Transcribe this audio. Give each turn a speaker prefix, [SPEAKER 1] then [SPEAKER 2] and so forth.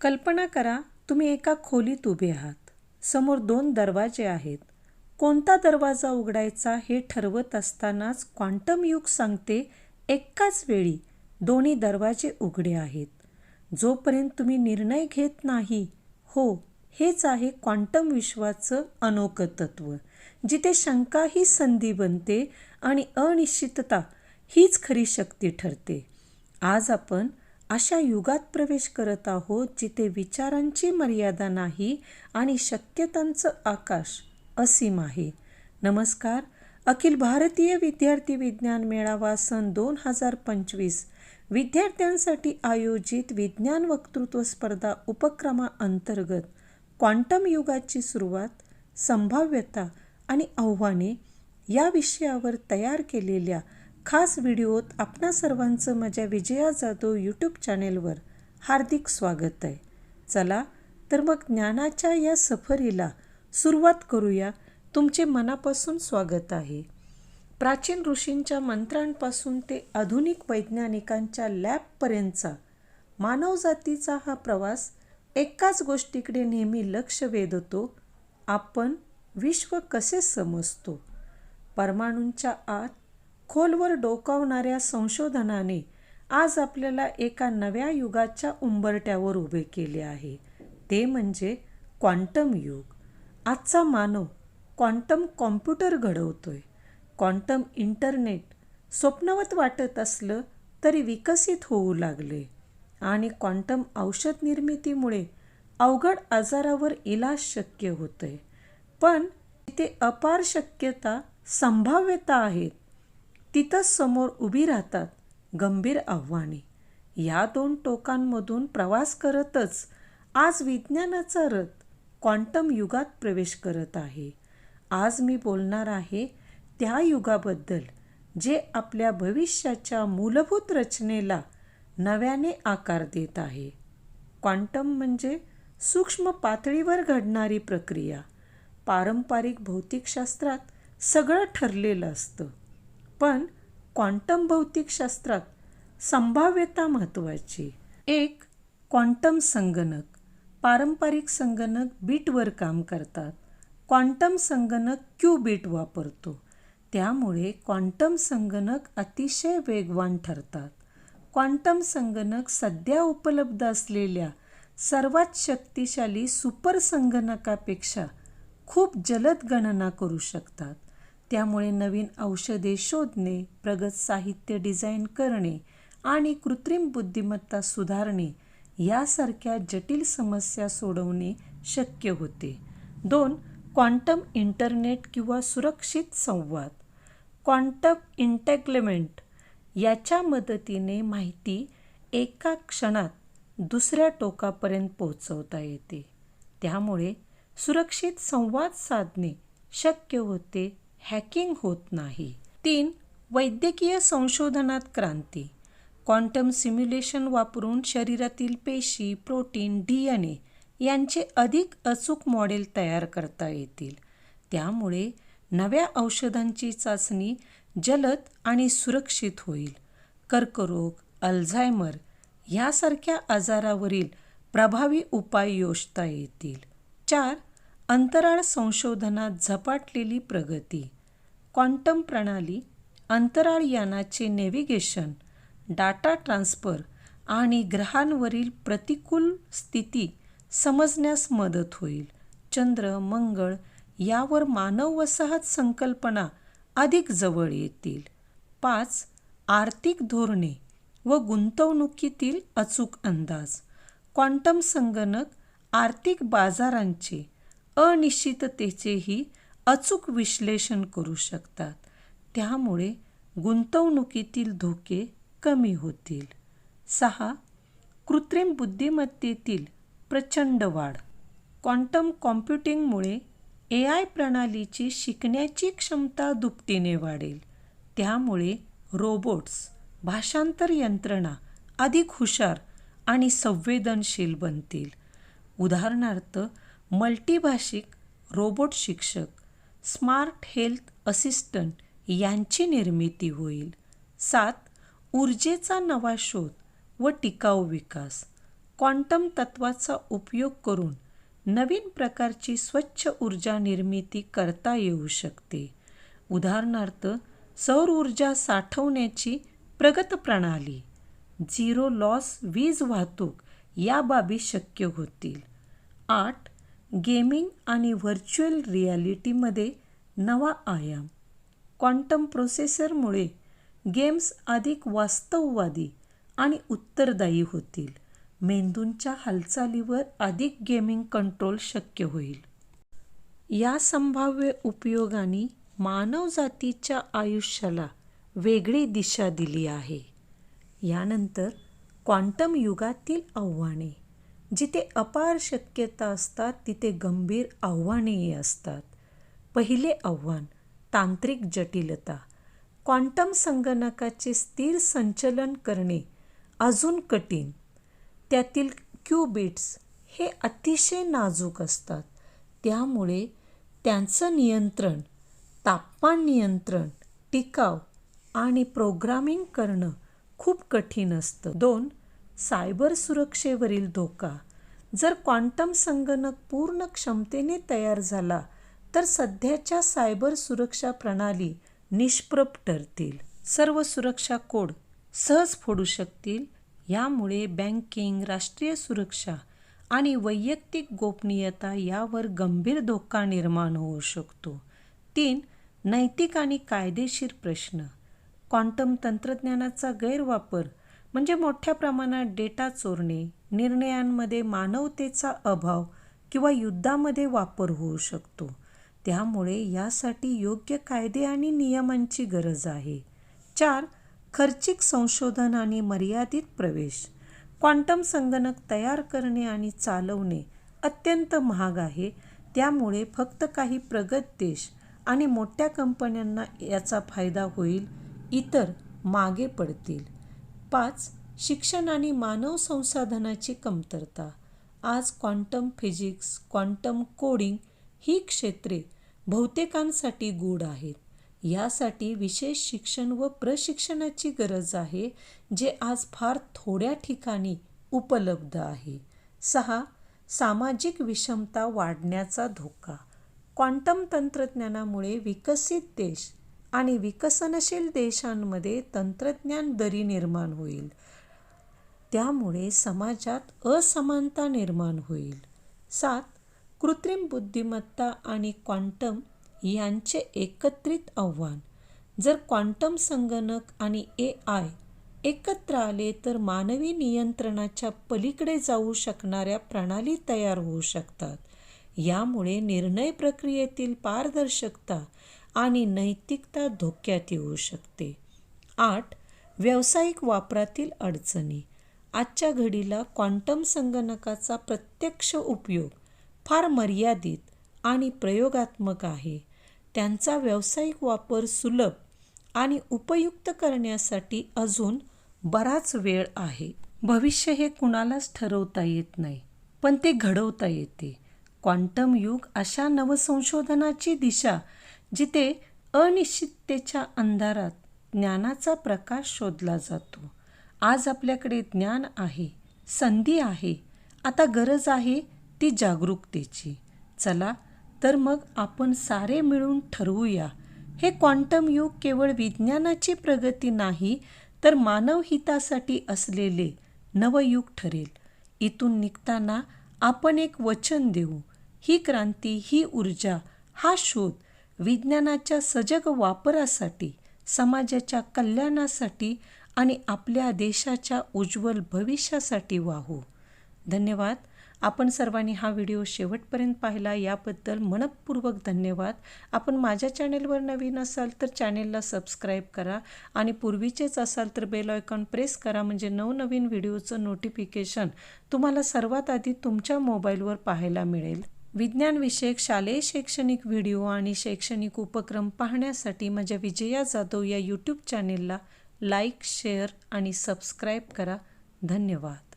[SPEAKER 1] कल्पना करा तुम्ही एका खोलीत उभे आहात. समोर दोन दरवाजे आहेत. कोणता दरवाजा उघडायचा हे ठरवत असतानाच क्वांटम युग सांगते एकाच वेळी दोन्ही दरवाजे उघडे आहेत. जोपर्यंत तुम्ही निर्णय घेत नाही हो हेच आहे क्वांटम विश्वाचं अनोखं तत्व जिथे शंका ही संधी बनते आणि अनिश्चितता हीच खरी शक्ती ठरते. आज आपण अशा युगात प्रवेश करत आहोत जिथे विचारांची मर्यादा नाही आणि शक्यतांचं आकाश असीम आहे. नमस्कार. अखिल भारतीय विद्यार्थी विज्ञान मेळावा सन दोन हजार पंचवीस विद्यार्थ्यांसाठी आयोजित विज्ञान वक्तृत्व स्पर्धा उपक्रमाअंतर्गत क्वांटम युगाची सुरुवात संभाव्यता आणि आव्हाने या विषयावर तयार केलेल्या खास व्हिडिओत आपणा सर्वांचं माझ्या विजया जाधव यूट्यूब चॅनेलवर हार्दिक स्वागत आहे. चला तर मग ज्ञानाच्या या सफरीला सुरुवात करूया. तुमचे मनापासून स्वागत आहे. प्राचीन ऋषींच्या मंत्रांपासून ते आधुनिक वैज्ञानिकांच्या लॅबपर्यंतचा मानवजातीचा हा प्रवास एकाच गोष्टीकडे नेहमी लक्ष वेधतो. आपण विश्व कसे समजतो? परमाणूंच्या आत खोलवर डोकावणाऱ्या संशोधनाने आज आपल्याला एका नव्या युगाच्या उंबरट्यावर उभे केले आहे. ते म्हणजे क्वांटम युग. आजचा मानव क्वांटम कॉम्प्युटर घडवतोय. क्वांटम इंटरनेट स्वप्नवत वाटत असलं तरी विकसित होऊ लागले आणि क्वांटम औषध निर्मितीमुळे अवघड आजारावर इलाज शक्य होतोय. पण तिथे अपार शक्यता संभाव्यता आहेत. तिथंच समोर उभी राहतात गंभीर आव्हाने. या दोन टोकांमधून प्रवास करतच आज विज्ञानाचा रथ क्वांटम युगात प्रवेश करत आहे. आज मी बोलणार आहे त्या युगाबद्दल जे आपल्या भविष्याच्या मूलभूत रचनेला नव्याने आकार देत आहे. क्वांटम म्हणजे सूक्ष्म पातळीवर घडणारी प्रक्रिया. पारंपरिक भौतिकशास्त्रात सगळं ठरलेलं असतं. पण क्वांटम भौतिकशास्त्रात संभाव्यता महत्त्वाची एक क्वांटम संगणक. पारंपरिक संगणक बीटवर काम करतात. क्वांटम संगणक क्यू बीट वापरतो. त्यामुळे क्वांटम संगणक अतिशय वेगवान ठरतात. क्वांटम संगणक सध्या उपलब्ध असलेल्या सर्वात शक्तिशाली सुपर संगणकापेक्षा खूप जलद गणना करू शकतात. त्यामुळे नवीन औषधे शोधणे प्रगत साहित्य डिझाईन करणे आणि कृत्रिम बुद्धिमत्ता सुधारणे यासारख्या जटिल समस्या सोडवणे शक्य होते. दोन क्वांटम इंटरनेट किंवा सुरक्षित संवाद. क्वांटम इंटेग्लेमेंट याच्या मदतीने माहिती एका क्षणात दुसऱ्या टोकापर्यंत पोहोचवता येते. त्यामुळे सुरक्षित संवाद साधणे शक्य होते हॅकिंग होत नाही. तीन वैद्यकीय संशोधनात क्रांती. क्वांटम सिम्युलेशन वापरून शरीरातील पेशी प्रोटीन डी एन ए यांचे अधिक अचूक मॉडेल तयार करता येतील. त्यामुळे नव्या औषधांची चाचणी जलद आणि सुरक्षित होईल. कर्करोग अल्झायमर यासारख्या आजारावरील प्रभावी उपाय योजता येतील. चार अंतराळ संशोधनात झपाटलेली प्रगती. क्वांटम प्रणाली अंतराळयानाचे नेव्हिगेशन डाटा ट्रान्सफर आणि ग्रहांवरील प्रतिकूल स्थिती समजण्यास मदत होईल. चंद्र मंगळ यावर मानव वसाहत संकल्पना अधिक जवळ येतील. पाच आर्थिक धोरणे व गुंतवणुकीतील अचूक अंदाज. क्वांटम संगणक आर्थिक बाजारांचे अनिश्चिततेचेही अचूक विश्लेषण करू शकतात. त्यामुळे गुंतवणुकीतील धोके कमी होतील. सहा कृत्रिम बुद्धिमत्तेतील प्रचंड वाढ. क्वांटम कॉम्प्युटिंगमुळे ए आय प्रणालीची शिकण्याची क्षमता दुपटीने वाढेल. त्यामुळे रोबोट्स भाषांतर यंत्रणा अधिक हुशार आणि संवेदनशील बनतील. उदाहरणार्थ मल्टीभाषिक रोबोट शिक्षक स्मार्ट हेल्थ असिस्टंट यांची निर्मिती होईल. सात ऊर्जेचा नवा शोध व टिकाऊ विकास. क्वांटम तत्वाचा उपयोग करून नवीन प्रकारची स्वच्छ ऊर्जा निर्मिती करता येऊ शकते. उदाहरणार्थ सौर ऊर्जा साठवण्याची प्रगत प्रणाली झिरो लॉस वीज वाहतूक या बाबी शक्य होतील. आठ गेमिंग आणि व्हर्च्युअल रियालिटीमध्ये नवा आयाम. क्वांटम प्रोसेसरमुळे गेम्स अधिक वास्तववादी आणि उत्तरदायी होतील. मेंदूंच्या हालचालीवर अधिक गेमिंग कंट्रोल शक्य होईल. या संभाव्य उपयोगाने मानवजातीच्या आयुष्याला वेगळी दिशा दिली आहे. यानंतर क्वांटम युगातील आव्हाने. जिथे अपार शक्यता असतात तिथे गंभीर आव्हानेही असतात. पहिले आव्हान तांत्रिक जटिलता. क्वांटम संगणकाचे स्थिर संचलन करणे अजून कठीण. त्यातील क्यूबिट्स हे अतिशय नाजूक असतात. त्यामुळे त्यांचं नियंत्रण तापमान नियंत्रण टिकाव आणि प्रोग्रामिंग करणं खूप कठीण असतं. दोन सायबर सुरक्षेवरील धोका. जर क्वांटम संगणक पूर्ण क्षमतेने तयार झाला तर सध्याच्या सायबर सुरक्षा प्रणाली निष्प्रभ ठरतील. सर्व सुरक्षा कोड सहज फोडू शकतील. यामुळे बँकिंग राष्ट्रीय सुरक्षा आणि वैयक्तिक गोपनीयता यावर गंभीर धोका निर्माण होऊ शकतो. तीन नैतिक आणि कायदेशीर प्रश्न. क्वांटम तंत्रज्ञानाचा गैरवापर म्हणजे मोठ्या प्रमाणात डेटा चोरणे निर्णयांमध्ये मानवतेचा अभाव किंवा युद्धामध्ये वापर होऊ शकतो. त्यामुळे यासाठी योग्य कायदे आणि नियमांची गरज आहे. चार खर्चिक संशोधन आणि मर्यादित प्रवेश. क्वांटम संगणक तयार करणे आणि चालवणे अत्यंत महाग आहे. त्यामुळे फक्त काही प्रगत देश आणि मोठ्या कंपन्यांना याचा फायदा होईल इतर मागे पडतील. पाच शिक्षण आणि मानव संसाधनाची कमतरता. आज क्वांटम फिजिक्स क्वांटम कोडिंग ही क्षेत्रे बहुतेकांसाठी गूढ आहेत. यासाठी विशेष शिक्षण व प्रशिक्षणाची गरज आहे जे आज फार थोड्या ठिकाणी उपलब्ध आहे. सहा सामाजिक विषमता वाढण्याचा धोका. क्वांटम तंत्रज्ञानामुळे विकसित देश आणि विकसनशील देशांमध्ये तंत्रज्ञान दरी निर्माण होईल. त्यामुळे समाजात असमानता निर्माण होईल. सात कृत्रिम बुद्धिमत्ता आणि क्वांटम यांचे एकत्रित आव्हान. जर क्वांटम संगणक आणि ए आय एकत्र आले तर मानवी नियंत्रणाच्या पलीकडे जाऊ शकणाऱ्या प्रणाली तयार होऊ शकतात. यामुळे निर्णय प्रक्रियेतील पारदर्शकता आणि नैतिकता धोक्यात येऊ शकते. आठ व्यावसायिक वापरातील अडचणी. आजच्या घडीला क्वांटम संगणकाचा प्रत्यक्ष उपयोग फार मर्यादित आणि प्रयोगात्मक आहे. त्यांचा व्यावसायिक वापर सुलभ आणि उपयुक्त करण्यासाठी अजून बराच वेळ आहे. भविष्य हे कुणालाच ठरवता येत नाही पण ते घडवता येते. क्वांटम युग अशा नवसंशोधनाची दिशा जिथे अनिश्चिततेच्या अंधारात ज्ञानाचा प्रकाश शोधला जातो. आज आपल्याकडे ज्ञान आहे संधी आहे आता गरज आहे ती जागरूकतेची. चला तर मग आपण सारे मिळून ठरवूया. हे क्वांटम युग केवळ विज्ञानाची प्रगती नाही तर मानवहितासाठी असलेले नवयुग ठरेल. इथून निघताना आपण एक वचन देऊ. ही क्रांती ही ऊर्जा हा शोध विज्ञानाच्या सजग वापरासाठी समाजाच्या कल्याणासाठी आणि आपल्या देशाच्या उज्ज्वल भविष्यासाठी वाहू. धन्यवाद. आपण सर्वांनी हा व्हिडिओ शेवटपर्यंत पाहिला. याबद्दल मनपूर्वक धन्यवाद. आपण माझ्या चॅनेलवर नवीन असाल तर चॅनेलला सबस्क्राईब करा आणि पूर्वीचेच असाल तर बेल आयकॉन प्रेस करा म्हणजे नवनवीन व्हिडिओचं नोटिफिकेशन तुम्हाला सर्वात आधी तुमच्या मोबाईलवर पाहायला मिळेल. विज्ञानविषयक शालेय शैक्षणिक व्हिडिओ आणि शैक्षणिक उपक्रम पाहण्यासाठी माझ्या विजया जाधव या यूट्यूब चॅनेलला लाईक शेअर आणि सबस्क्राईब करा. धन्यवाद.